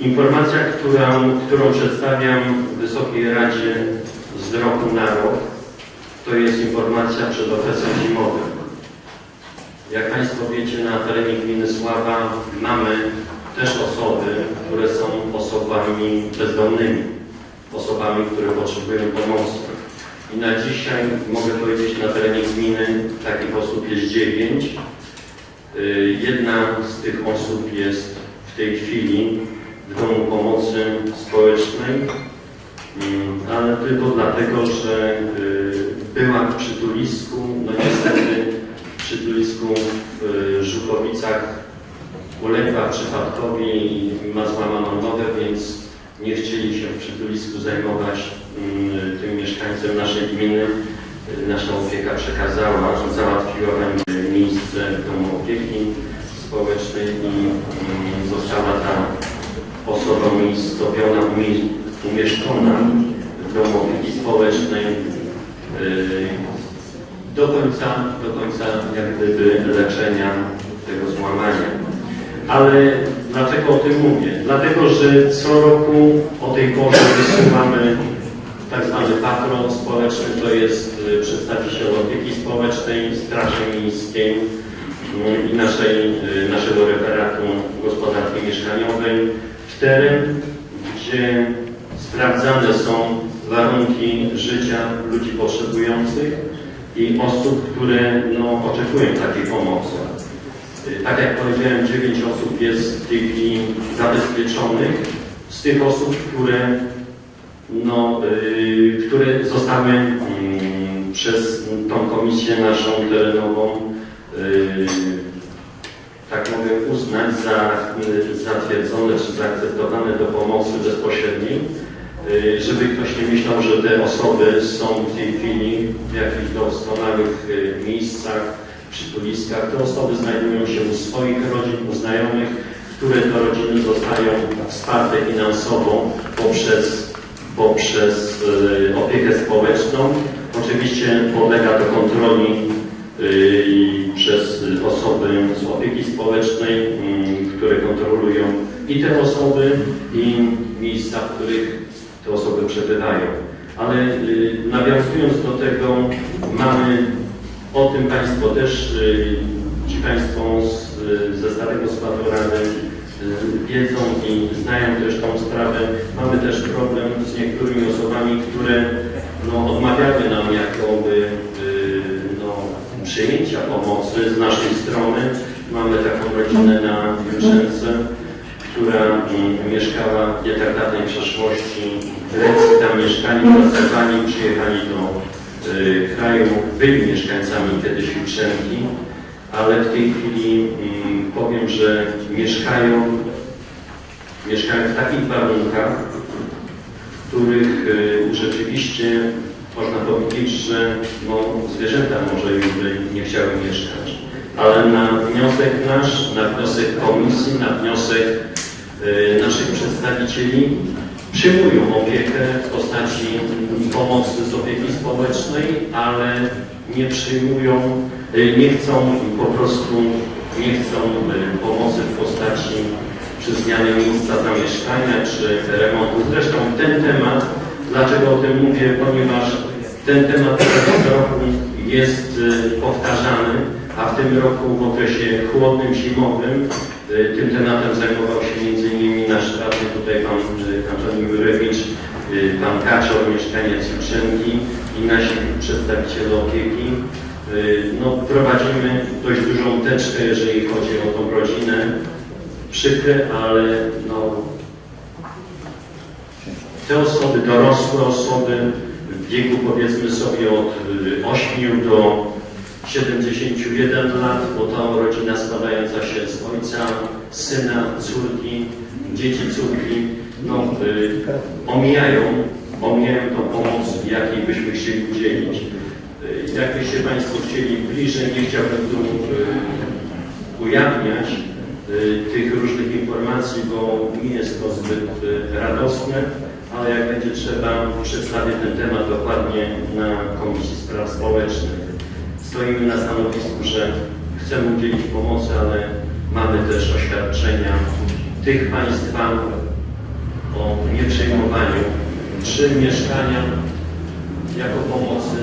Informacja, którą, którą przedstawiam Wysokiej Radzie z roku na rok, to jest informacja przed okresem zimowym. Jak Państwo wiecie, na terenie gminy Sława mamy też osoby, które są osobami bezdomnymi, osobami, które potrzebują pomocy. I na dzisiaj mogę powiedzieć, na terenie gminy takich osób jest dziewięć. Y, Jedna z tych osób jest w tej chwili w Domu Pomocy Społecznej, Mm, ale tylko dlatego, że y, była w przytulisku, no niestety w przytulisku w Żukowicach uległa przypadkowi i ma złamaną nogę, więc nie chcieli się w przytulisku zajmować mm, tym mieszkańcem naszej gminy. Y, Nasza opieka przekazała, załatwiła nam miejsce w domu opieki społecznej i mm, została ta osoba umiejscowiona, umie- umieszczona w domu opieki społecznej yy, do końca, do końca jak gdyby leczenia tego złamania. Ale dlaczego o tym mówię? Dlatego, że co roku o tej porze wysyłamy tak zwany patron społeczny, to jest y, przedstawiciel opieki społecznej, Straży Miejskiej y, i naszej, y, naszego referatu gospodarki mieszkaniowej gdzie sprawdzane są warunki życia ludzi potrzebujących i osób, które no, oczekują takiej pomocy. Tak jak powiedziałem, 9 osób jest w tej chwili zabezpieczonych. Z tych osób, które, no, y, które zostały mm, przez tą komisję naszą terenową y, tak mogę uznać za y, zatwierdzone czy zaakceptowane do pomocy bezpośredniej, y, żeby ktoś nie myślał, że te osoby są w tej chwili w jakichś doskonałych y, miejscach, przytuliskach. Te osoby znajdują się u swoich rodzin, u znajomych, które to rodziny zostają wsparte finansowo poprzez, poprzez opiekę społeczną. Oczywiście podlega to kontroli osoby z opieki społecznej, mm, które kontrolują i te osoby, i miejsca, w których te osoby przebywają. Ale y, nawiązując do tego, mamy o tym Państwo też, y, ci Państwo z, ze Starego Składu Rady y, wiedzą i znają też tą sprawę. Mamy też problem z niektórymi osobami, które no, odmawiały nam jakoby y, no, przyjęcia pomocy z naszej strony. Mamy taką rodzinę na Wilczence, która mieszkała w tak przeszłości w Grecji. Tam mieszkali, pracowali, przyjechali do y, kraju, byli mieszkańcami kiedyś Jutrzenki, ale w tej chwili mm, powiem, że mieszkają, mieszkają w takich warunkach, których y, rzeczywiście można powiedzieć, że no, zwierzęta może już by nie chciały mieszkać. Ale na wniosek nasz, na wniosek komisji, na wniosek y, naszych przedstawicieli przyjmują opiekę w postaci pomocy z opieki społecznej, ale nie przyjmują, y, nie chcą po prostu, nie chcą y, pomocy w postaci czy zmiany miejsca zamieszkania, czy remontu. Zresztą ten temat, dlaczego o tym mówię, ponieważ ten temat co roku jest y, powtarzany, a w tym roku w okresie chłodnym, zimowym y, tym tematem zajmował się m.in. nasz radny tutaj pan y, Antoni Jurewicz, pan Kaczor, mieszkaniec Jutrzenki i nasi przedstawiciele opieki. No, prowadzimy dość dużą teczkę, jeżeli chodzi o tą rodzinę. Przykre, ale no, te osoby, dorosłe osoby wieku powiedzmy sobie od y, 8 do 71 lat, bo to rodzina składająca się z ojca, syna, córki, dzieci córki, no, y, omijają, omijają tą pomoc, jakiej byśmy chcieli udzielić. Y, Jakbyście Państwo chcieli bliżej, nie chciałbym tu y, ujawniać y, tych różnych informacji, bo nie jest to zbyt y, radosne, ale jak będzie trzeba, przedstawię ten temat dokładnie na Komisji Spraw Społecznych. Stoimy na stanowisku, że chcemy udzielić pomocy, ale mamy też oświadczenia tych Państwa, o nieprzyjmowaniu czy mieszkania jako pomocy,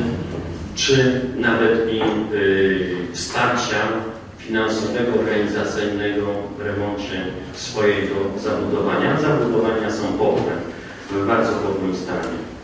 czy nawet i y, wsparcia finansowego, organizacyjnego w remoncie swojego zabudowania. Zabudowania są w bardzo dobrym stanie.